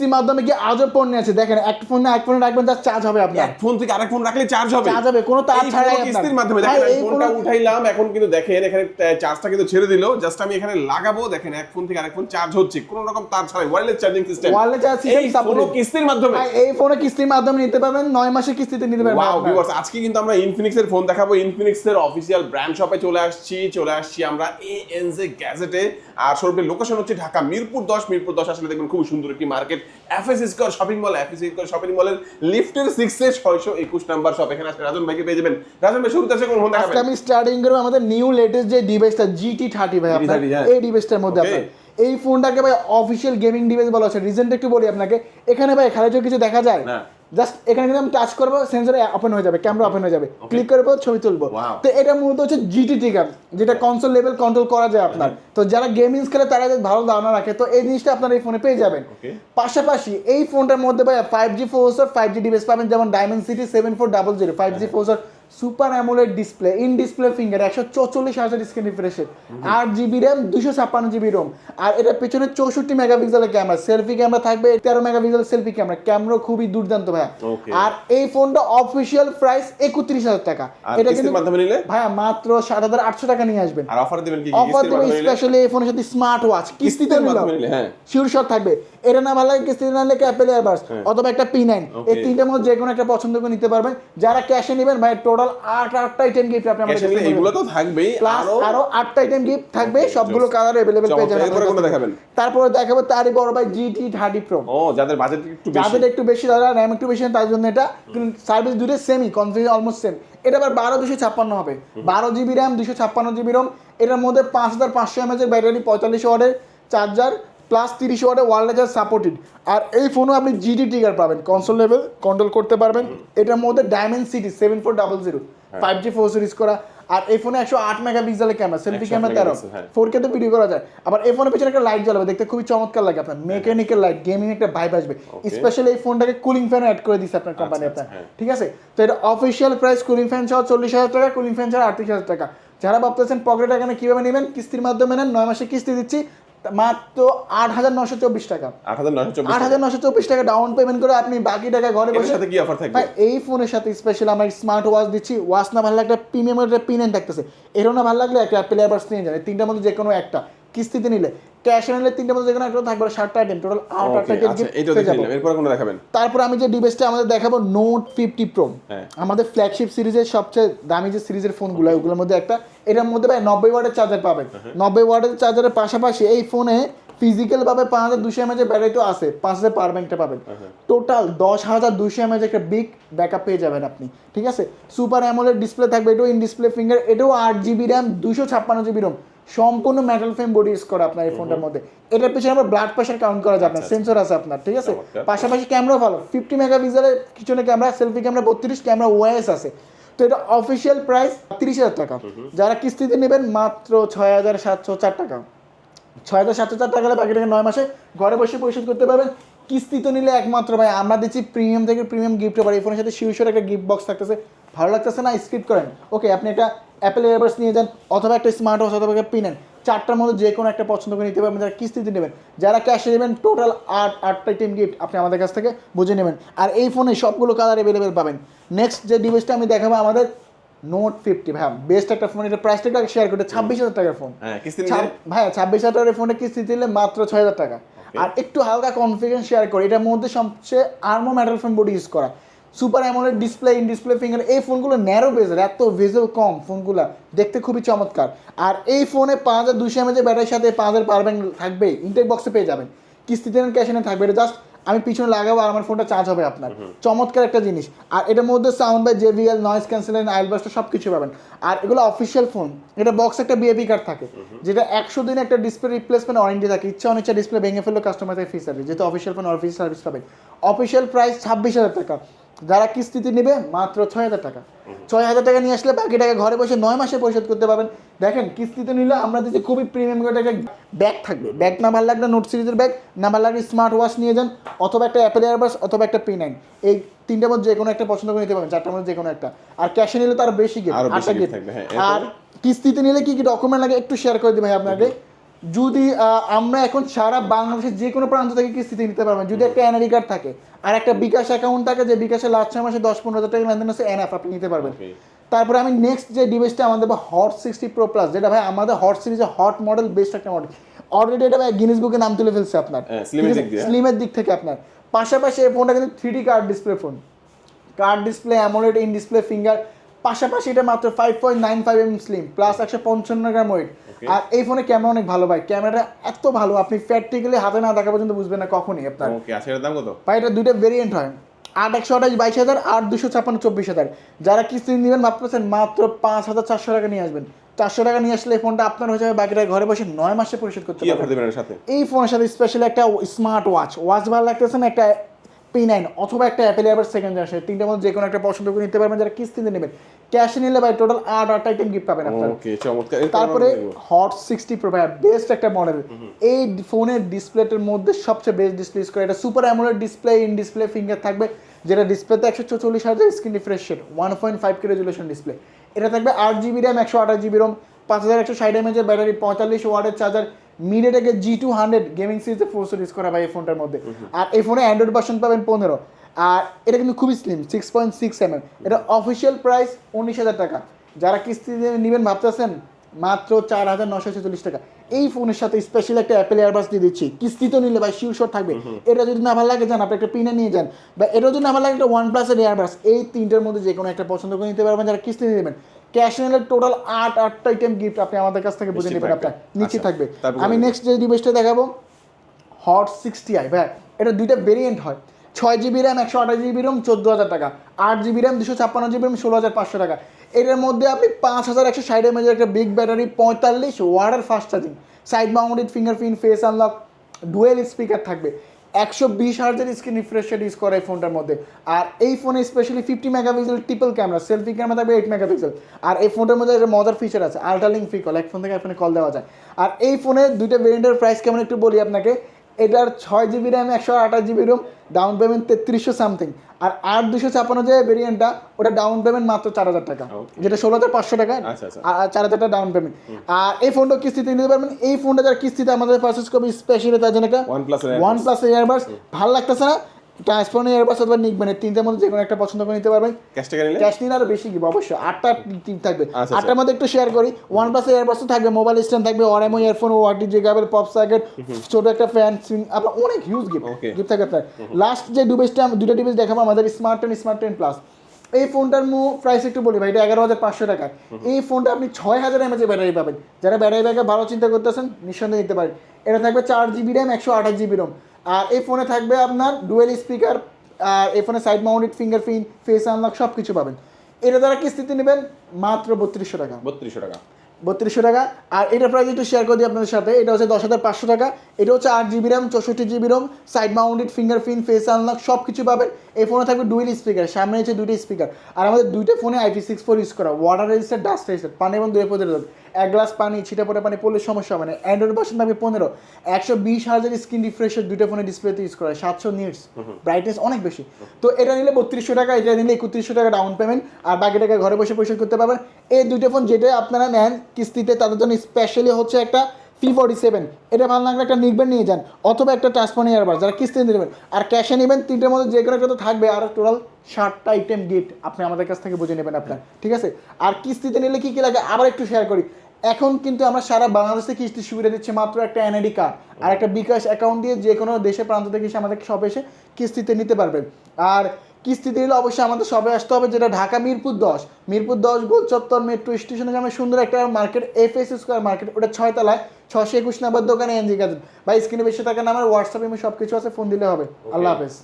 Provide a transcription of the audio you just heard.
কিস্তির মাধ্যমে কি আজও আছে দেখেন এক ফোনে এক ফোনে রাখবেন তার চার্জ হবে আপনার। এক ফোন থেকে আরেক ফোন রাখলে চার্জ হবে। চার্জ হবে কোনো তার এই ছাড়াই কিস্তির মাধ্যমে দেখেন এই ফোনটা উঠাইলাম এখন কিন্তু দেখেন এখানে চার্জটা কিন্তু ছেড়ে দিল। জাস্ট আমি এখানে লাগাবো দেখেন এক ফোন থেকে আরেক ফোন চার্জ হচ্ছে। কোনো রকম তার ছাড়াই ওয়্যারলেস চার্জিং সিস্টেম system এই supported। কোনো কিস্তির মাধ্যমে। এই ফোনে কিস্তির মাধ্যমে নিতে পারবেন নয় মাসের কিস্তিতে নিতে পারবেন ওয়াও। ভিউয়ার্স আজকে কিন্তু আমরা ইনফিনিক্স এর ফোন দেখাবো। ইনফিনিক্স এর অফিসিয়াল ব্র্যান্ড শপে চলে আসছি চলে আসছি আমরা এএনজে গ্যাজেটে আর লোকেশন হচ্ছে ঢাকা মিরপুর 10 মিরপুর 10 আসলে দেখবেন খুব সুন্দর একটি market FS square shopping mall FS square shopping মলের লিফটের সিক্সে ছয়শো একুশ নাম্বার শপ এখানে আজকে রাজন ভাইকে পেয়ে যাবেন। রাজন ভাই শুরুতে আছে কোন ফোন দেখাবেন? আমি স্টার্টিং করব আমাদের নিউ লেটেস্ট যে ডিভাইসটা জিটি থার্টি ভাই আপনার GT30 হ্যাঁ। এই ডিভাইসটার মধ্যে আপনার। এই ফোনটাকে ভাই অফিসিয়াল গেমিং ডিভাইস বলা হচ্ছে। রিজেন্ট একটু বলি আপনাকে। এখানে ভাই খেলা কিছু দেখা যায় না। জাস্ট এখানে কিন্তু আমি টাচ করব সেন্সর ওপেন হয়ে যাবে ক্যামেরা ওপেন হয়ে যাবে। ক্লিক করে পর ছবি তুলবো। তো এটা মূলত হচ্ছে জিটি টিকার যেটা কনসোল লেভেল কন্ট্রোল করা যায় আপনার। তো যারা গেমিংস খেলে তারা ভালো ধারণা রাখে তো এই জিনিসটা আপনার এই ফোনে পেয়ে যাবেন। পাশাপাশি এই ফোনটার মধ্যে ভাই five G four five G device পাবেন যেমন Diamond City seven four double zero five G ফোরসর super AMOLED display in display finger একশো চৌচল্লিশ হাজার স্ক্রিন রিফ্রেশের আট জিবি র্যাম দুশো ছাপ্পান্ন জিবি রোম আর এটার পেছনে চৌষট্টি মেগাপিক্সেলের ক্যামেরা সেলফি ক্যামেরা থাকবে তেরো মেগাপিক্সেল সেলফি ক্যামেরা ক্যামেরা খুবই দুর্দান্ত ভাইয়া। আর এই ফোনটা অফিসিয়াল প্রাইস একত্রিশ হাজার টাকা। এটা নিলে? ভাইয়া মাত্র সাত হাজার আটশো টাকা নিয়ে আসবেন। আর অফার দিবেন অফার স্পেশালি এই ফোনের সাথে স্মার্ট ওয়াচ কিস্তিতে নিলে হ্যাঁ। থাকবে। এটা না ভালো কিস্তিতে না অ্যাপেল এয়ারবাস অথবা একটা পি নাইন এই. তিনটার মধ্যে যে কোনো একটা পছন্দ করে নিতে পারবেন। যারা ক্যাশে নেবেন ভাই টোটাল আট আটটা আইটেম গিফট আপনি ক্যাশ নিলে এগুলো তো থাকবেই প্লাস আরো আরো আটটা আইটেম গিফট থাকবে Okay, সবগুলো just কালার अवेलेबल পেয়ে চমৎকার। যাবেন এরপরে কোনটা দেখাবেন? তারপরে দেখাবো তারই বড় ভাই জিটি থার্টি প্রো ও যাদের বাজেট একটু বেশি যাদের একটু বেশি দাদা র্যাম একটু বেশি তার জন্য এটা সার্ভিস দুটো সেমই কনফিগার অলমোস্ট সেম এটা আবার বারো দুশো ছাপ্পান্ন হবে বারো জিবি র্যাম দুশো ছাপ্পান্ন জিবি রোম এটার মধ্যে পাঁচ হাজার পাঁচশো এমএচের ব্যাটারি পঁয়তাল্লিশ ওয়ার্ডের চার্জার প্লাস তিরিশ ওয়ার্ডের ওয়ার্ল্ড চার্জ সাপোর্টেড আর এই ফোনও আপনি জিটি ট্রিগার পাবেন। কনসোল লেভেল কন্ট্রোল করতে পারবেন। এটার মধ্যে Diamond City seven four double zero five G four series করা। আর এই ফোনে একশো আট মেগা পিক্সেলের ক্যামেরা সেলফি ক্যামেরা তেরো। ফোর কে তো ভিডিও করা যায়। আবার এই ফোনের পেছনে একটা লাইট জ্বালাবে। দেখতে খুবই চমৎকার লাগে আপনার। মেকানিক্যাল লাইট গেমিং একটা ভাইব আসবে। স্পেশালি এই ফোনটাকে কুলিং ফ্যান অ্যাড করে দিচ্ছে আপনার কোম্পানি আচ্ছা, আপনার। হ্যাঁ। ঠিক আছে? তো এটা অফিসিয়াল প্রাইস কুলিং ফ্যান সহ চল্লিশ হাজার টাকা কুলিং ফ্যান ছাড়া আটত্রিশ হাজার টাকা। যারা ভাবতেছেন পকেট এখানে কীভাবে নেবেন কিস্তির মাধ্যমে নেন নয় মাসে কিস্তি দিচ্ছি। মাত্র আট হাজার নশো চব্বিশ টাকা। আট হাজার নয়শো চব্বিশ নশো চব্বিশ টাকা ডাউন পেমেন্ট করে আপনি বাকি টাকা ঘরে বসে সাথে কি অফার থাকবে? ভাই এই ফোনের সাথে স্পেশাল আমরা স্মার্ট ওয়াচ দিচ্ছি। ওয়াচ না ভালো লাগলে প্রিমিয়াম একটা পিনেন থাকতেছে। এরও না ভালো লাগলে একটা অ্যাপেল এয়ারবাস নিয়ে যাবে তিনটার মধ্যে যে কোনো একটা। কিস্তিতে নিলে। ক্যাশে নিলে তিনটার মধ্যে যে একটা থাকবে সাতটা আইটেম টোটাল আট আটটা আচ্ছা এরপরে কোনটা দেখাবেন? তারপর আমি যে ডিভাইসটা আমাদের দেখাবো নোট ফিফটি প্রো হ্যাঁ। আমাদের ফ্ল্যাগশিপ সিরিজের সবচেয়ে দামি যে সিরিজের ফোনগুলো ওগুলোর মধ্যে একটা এটার মধ্যে ভাই নব্বই ওয়াটের চার্জার পাবেন। নব্বই ওয়াটের চার্জারের পাশাপাশি এই ফোনে ফিজিক্যাল ভাবে পাঁচ হাজার দুশো এমএচ ব্যাটারি তো আছে পাঁচ হাজার পাওয়ার ব্যাংকটা পাবেন। টোটাল দশ হাজার দুশো এমএচ একটা বিগ ব্যাকআপ পেয়ে যাবেন আপনি ঠিক আছে? সুপার অ্যামোলেড ডিসপ্লে থাকবে এটাও ইন ডিসপ্লে ফিঙ্গার এটাও আট জিবি র্যাম দুশো ছাপ্পান্ন জিবি রোম সম্পূর্ণ মেটাল ফ্রেম বডি ইউজ করা আপনার এই ফোনটার মধ্যে। এটার পিছনে আবার ব্লাড প্রেশার কাউন্ট করা যায় আপনার সেন্সর আছে আপনার ঠিক আছে? পাশাপাশি ক্যামেরা ভালো ফিফটি মেগাপিক্সেলের পিছনে ক্যামেরা সেলফি ক্যামেরা বত্রিশ ক্যামেরা ওয়াইএস আছে। তো এটা অফিসিয়াল প্রাইস তিরিশ হাজার টাকা। যারা কিস্তিতে নেবেন মাত্র ছয় হাজার সাতশো চার টাকা। ছয় হাজার সাতশো চার টাকা হলে বাকি টাকা নয় মাসে ঘরে বসে পরিশোধ করতে পারবেন। কিস্তিতে নিলে একমাত্র ভাই, আমরা দিচ্ছি প্রিমিয়াম থেকে প্রিমিয়াম গিফট পারি এই ফোনের সাথে শিউসের একটা গিফট বক্স থাকতেছে। ভালো লাগতেছে না? স্কিপ করেন। ওকে আপনি একটা অ্যাপেল এয়ারবাস নিয়ে যান, অথবা একটা স্মার্ট ওয়াচ অথবা একটা পিনেন চারটার মধ্যে যে কোনো একটা পছন্দ করে নিতে পারবেন, যারা কিস্তিতে নেবেন। যারা ক্যাশে নেবেন টোটাল আট, আটটা টিম গিফট আপনি আমাদের কাছ থেকে বুঝে নেবেন। আর এই ফোনে সবগুলো কালার অ্যাভেলেবেল পাবেন। নেক্সট যে ডিভাইসটা আমি দেখাবো আমাদের নোট ফিফটি ভাই বেস্ট একটা ফোন এটা প্রাইসটা শেয়ার করে ছাব্বিশ হাজার টাকার ফোন হ্যাঁ ভাই ছাব্বিশ হাজার টাকার ফোনে কিস্তি দিলে মাত্র ছয় হাজার টাকা। আর একটু হালকা শেয়ার করি এটার মধ্যে সবচেয়ে armour metal phone body use করা। Super AMOLED display in display finger এই ফোনগুলো ন্যারো বেজের এত ভেজেল কম ফোনগুলো দেখতে খুবই চমৎকার। আর এই ফোনে পাঁচ হাজার দুশো এমএচের ব্যাটারির সাথে পাঁচ হাজার পাওয়ার ব্যাংক থাকবে ইনটেক বক্সে পেয়ে যাবেন। কিস্তিতে ক্যাশে থাকবে এটা জাস্ট আমি পিছনে লাগাবো আর আমার ফোনটা চার্জ হবে আপনার। চমৎকার একটা জিনিস। আর এটার মধ্যে sound by JVL noise cancelling আইলবাসটা সব কিছু পাবেন। আর এগুলো অফিসিয়াল ফোন এটা বক্স একটা বিএপি কার্ড থাকে যেটা একশো দিন একটা ডিসপ্লে রিপ্লেসমেন্ট ওয়ারেন্টি থাকে। ইচ্ছা অনিচ্ছা ডিসপ্লে ভেঙে ফেলল কাস্টমার থেকে ফিস যেহেতু অফিসিয়াল ফোন অফিস সার্ভিস পাবে অফিসিয়াল প্রাইস ছাব্বিশ হাজার টাকা। যারা কিস্তিতে নেবে মাত্র ছয় হাজার টাকা। ছয় হাজার টাকা নিয়ে আসলে বাকি টাকা ঘরে বসে নয় মাসে পরিশোধ করতে পারবেন। দেখেন কিস্তিতে নিলে আমরা দিচ্ছি খুবই প্রিমিয়াম একটা ব্যাগ থাকবে। ব্যাগ না ভালো লাগলে নোট সিরিজের ব্যাগ না ভালো লাগলে স্মার্ট ওয়াচ নিয়ে যান অথবা একটা অ্যাপেল এয়ারবাস অথবা একটা পি নাইন এই তিনটার মধ্যে যে কোনো একটা পছন্দ করে নিতে পারবেন চারটার মধ্যে যে কোনো একটা। আর ক্যাশে নিলে তার বেশি থাকবে, হ্যাঁ, আর কিস্তিতে নিলে কি কি ডকুমেন্ট লাগে একটু শেয়ার করে ভাই আপনাকে। যদি আমরা এখন সারা বাংলাদেশের যে কোনো প্রান্ত থেকে কিস্তিতে নিতে পারবেন যদি একটা এনআরই কার্ড থাকে আর একটা বিকাশ অ্যাকাউন্ট থাকে যে বিকাশে লাস্ট ছয় মাসে দশ পনেরো হাজার টাকা লেনদেন আছে এনএফ আপনি নিতে পারবেন। তারপরে আমি নেক্সট যে ডিভাইসটা আমাদের হট সিক্সটি প্রো প্লাস যেটা ভাই আমাদের হট সিরিজে হট মডেল বেস্ট একটা মডেল অলরেডি এটা ভাই গিনিস বুকে নাম তুলে ফেলছে আপনার। হ্যাঁ, স্লিমের দিক থেকে আপনার। পাশাপাশি এই ফোনটা কিন্তু three D card display phone card display AMOLED in display finger পাশাপাশি এটা মাত্র five point nine five M slim plus একশো পঞ্চান্ন গ্রাম ওয়েট আর এই ফোনে ক্যামেরা অনেক ভালো ভাই ক্যামেরাটা এত ভালো আপনি প্র্যাকটিক্যালি হাতে না দেখা পর্যন্ত বুঝবেন না কখনই আপনার। ওকে আচ্ছা এটার দাম কত? ভাই এটা দুইটা ভেরিয়েন্ট হয়। আট একশো আঠাশ বাইশ হাজার আর দুশো ছাপ্পান্ন চব্বিশ হাজার। যারা কিস্তি নেবেন ভাবতেছেন মাত্র পাঁচ হাজার চারশো টাকা নিয়ে আসবেন। চারশো টাকা নিয়ে আসলে এই ফোনটা আপনার হয়ে যাবে বাকিটা ঘরে বসে নয় মাসে পরিশোধ করতে পারবেন। সাথে? এই ফোনের সাথে স্পেশালি একটা স্মার্ট ওয়াচ ওয়াচ ভালো লাগতেছে না একটা পি নাইন অথবা একটা অ্যাপেল এয়ারবার সেকেন্ড জেনারেশন তিনটার মধ্যে যে কোনো একটা পছন্দ করে নিতে পারবেন যারা কিস্তিতে নেবেন। ক্যাশে নিলে ভাই টোটাল আট আট আইটেম গিফট পাবেন আপনার। ওকে চমৎকার। তারপরে হট সিক্সটি প্রো ভাই বেস্ট একটা মডেল এই ফোনের ডিসপ্লেটার মধ্যে সবচেয়ে বেস্ট ডিসপ্লে ইউজ করে এটা super AMOLED display in display finger থাকবে যেটা ডিসপ্লেতে একশো চল্লিশ হাজার screen refresh rate one point five K resolution display এটা থাকবে আট জিবি র্যাম একশো আঠাশ জিবি রোম পাঁচ হাজার একশো ষাট এমএচের ব্যাটারি পঁয়তাল্লিশ ওয়ার্ডের চার্জার মিডিয়াটেকের জি টু হান্ড্রেড গেমিং সিরিজে ফোর্স ইউজ করা ভাই এই ফোনটার মধ্যে। আর এই ফোনে অ্যান্ড্রয়েড ভার্সন পাবেন পনেরো। আর এটা কিন্তু খুবই slim six point six M এটা অফিসিয়াল প্রাইস উনিশ হাজার টাকা। যারা কিস্তি নেবেন ভাবতেছেন মাত্র চার হাজার নশো ছেচল্লিশ টাকা। এই ফোনের সাথে স্পেশাল একটা অ্যাপেল এয়ারবাস দিয়ে দিচ্ছি। কিস্তি তো নিলে ভাই শট থাকবে। এটা যদি না ভালো লাগে যান আপনি একটা পিনে নিয়ে যান। বা এটা যদি না ভালো লাগে একটা ওয়ান প্লাসের এয়ারবাস এই তিনটের মধ্যে যে কোনো একটা পছন্দ করে নিতে পারবেন যারা কিস্তি নেবেন। ক্যাশ নিলে টোটাল আট আটটা আইটেম গিফট আপনি আমাদের কাছ থেকে বুঝে নেবেন আপনার নিশ্চিত আচ্ছা, থাকবে। আমি নেক্সট যে ডিভাইসটা দেখাবো হট সিক্সটি আই ভাই এটা দুইটা ভেরিয়েন্ট হয়। ছয় জিবি র্যাম একশো আঠাশ জিবি র্যাম চোদ্দ হাজার টাকা। আট জিবি র্যাম দুশো ছাপ্পান্ন জিবি র্যাম ষোলো হাজার পাঁচশো টাকা। এটার মধ্যে আপনি পাঁচ হাজার একশো ষাট এমএজের একটা বিগ ব্যাটারি পঁয়তাল্লিশ ওয়ার্ডের fast charging side mounted fingerprint face unlock dual speaker থাকবে। একশো বিশ হাজার স্ক্রিন রিফ্রেশ ইউজ করে এই ফোনটার মধ্যে। আর এই ফোনে specially fifty megapixel triple camera selfie camera থাকবে এইট মেগাপিক্সেল আর এই ফোনটার মধ্যে একটা মজার ফিচার আছে আল্ট্রালিং ফ্রি কল এক ফোন থেকে ফোনে কল দেওয়া যায়। আর এই ফোনে দুইটা ভেরিয়েন্টের প্রাইস কেমন একটু বলি আপনাকে? এটার ছয় জিবি র্যাম একশো আঠাশ জিবি রুম ডাউন পেমেন্ট তেত্রিশশো সামথিং আর আট দুশো ছাপান্ন যে ভেরিয়েন্টটা ওটা ডাউন পেমেন্ট মাত্র চার হাজার টাকা। যেটা ষোলো হাজার পাঁচশো টাকা আচ্ছা, আচ্ছা। আর চার হাজার টাকা ডাউন পেমেন্ট আর এই ফোনটা কিস্তিতে নিতে পারবেন। এই ফোনটা যারা কিস্তিতে আমাদের পারচেস করবে স্পেশালি তার জন্য একটা OnePlus OnePlus earbuds ভালো লাগতেছে না? ট্রান্সফোন ইয়ারবাস অথবা নিকবেন তিনটার মধ্যে যে কোনো একটা পছন্দ করে নিতে পারবেন। ক্যাশ টাকা নিলে? ক্যাশ নিলে আরও বেশি কিনবো অবশ্যই। আটটা টিম থাকবে। আচ্ছা, আটটার মধ্যে একটু শেয়ার করি। ওয়ান প্লাস ইয়ারবাসও থাকবে মোবাইল স্ট্যান্ড থাকবে অরেমো ইয়ারফোন ওয়াটি জেগাবেল পপ সার্কেট ছোট একটা ফ্যান আপনার অনেক হিউজ গিফট গিফট থাকবে আপনার। লাস্ট যে ডিভাইসটা দুটো ডিভাইস দেখাবো আমাদের Smart ten Smart ten plus এই ফোনটার মু প্রাইস একটু বলি ভাই এটা এগারো হাজার পাঁচশো টাকা। এই ফোনটা আপনি ছয় হাজার এমএচের ব্যাটারি পাবেন। যারা ব্যাটারি ব্যাকআপ ভালো চিন্তা করতেছেন নিঃসন্দেহে নিতে পারেন। এটা থাকবে চার জিবি র্যাম একশো আঠাশ জিবি রোম আর এই ফোনে থাকবে আপনার ডুয়েল স্পিকার আর এই ফোনে side mounted fingerprint face unlock সব কিছু পাবেন। এটা দ্বারা কিস্তিতে নেবেন মাত্র বত্রিশশো টাকা। বত্রিশশো টাকা। বত্রিশশো টাকা। আর এটা প্রাইস একটু শেয়ার করে দিই আপনাদের সাথে। এটা হচ্ছে দশ হাজার পাঁচশো টাকা। এটা হচ্ছে আট জিবি র্যাম চৌষট্টি GB ROM side mounted fingerprint face unlock সব কিছু পাবেন। এই ফোনে থাকবে ডুয়েল স্পিকার সামনে হচ্ছে দুইটা স্পিকার আর আমাদের দুইটা ফোনে আইপি সিক্স ফোর ইউজ করা। ওয়াটার রেজিস্টার ডাস্ট রেজিস্টার পানি এবং দুই প্রতিরোধক এক গ্লাস পানি ছিটা পড়ে পানি পড়লে সমস্যা হবে না। অ্যান্ড্রয়েড ভার্সন থাকবে পনেরো। একশো বিশ হাজার স্ক্রিন রিফ্রেশের দুটো ফোনে ডিসপ্লেতে ইউজ করা সাতশো নিটস ব্রাইটনেস অনেক বেশি। তো এটা নিলে বত্রিশশো টাকা এটা নিলে একত্রিশশো টাকা ডাউন পেমেন্ট আর বাকি টাকা ঘরে বসে পরিশোধ করতে পারবেন। এই দুটো ফোন যেটা আপনারা নেন কিস্তিতে তাদের জন্য স্পেশালি হচ্ছে একটা পি ফোর্টি সেভেন এটা ভালো লাগলে একটা নিকবেন নিয়ে যান, অথবা একটা নিয়ে যাবার যারা কিস্তি নেবেন। আর ক্যাশে নেবেন, তিনটের মধ্যে যে কোনো একটা তো থাকবে, আর টোটাল ষাটটা আইটেম গিফট আপনি আমাদের কাছ থেকে বুঝে নেবেন আপনার, ঠিক আছে? আর কিস্তিতে নিলে কী কী লাগে, আবার একটু শেয়ার করি। এখন কিন্তু আমরা সারা বাংলাদেশে কিস্তি সুবিধা দিচ্ছি মাত্র একটা এনআইডি কার্ড আর একটা বিকাশ অ্যাকাউন্ট দিয়ে যে কোনো দেশের প্রান্ত থেকে এসে আমাদের সব এসে কিস্তিতে নিতে পারবেন। আর কিস্তিতে নিলে অবশ্যই আমাদের সবে আসতে হবে, যেটা ঢাকা মিরপুর দশ। মিরপুর দশ গোল চত্বর মেট্রো স্টেশনে গ্রামে সুন্দর একটা market F S square market ওটা ছয়তলায় ছশো একুশ নাম্বার দোকানে এনজি গাজন। ভাই স্ক্রিনে বেশি টাকা নামার হোয়াটসঅ্যাপে সব কিছু আছে ফোন দিলে হবে। আল্লাহ হাফেজ।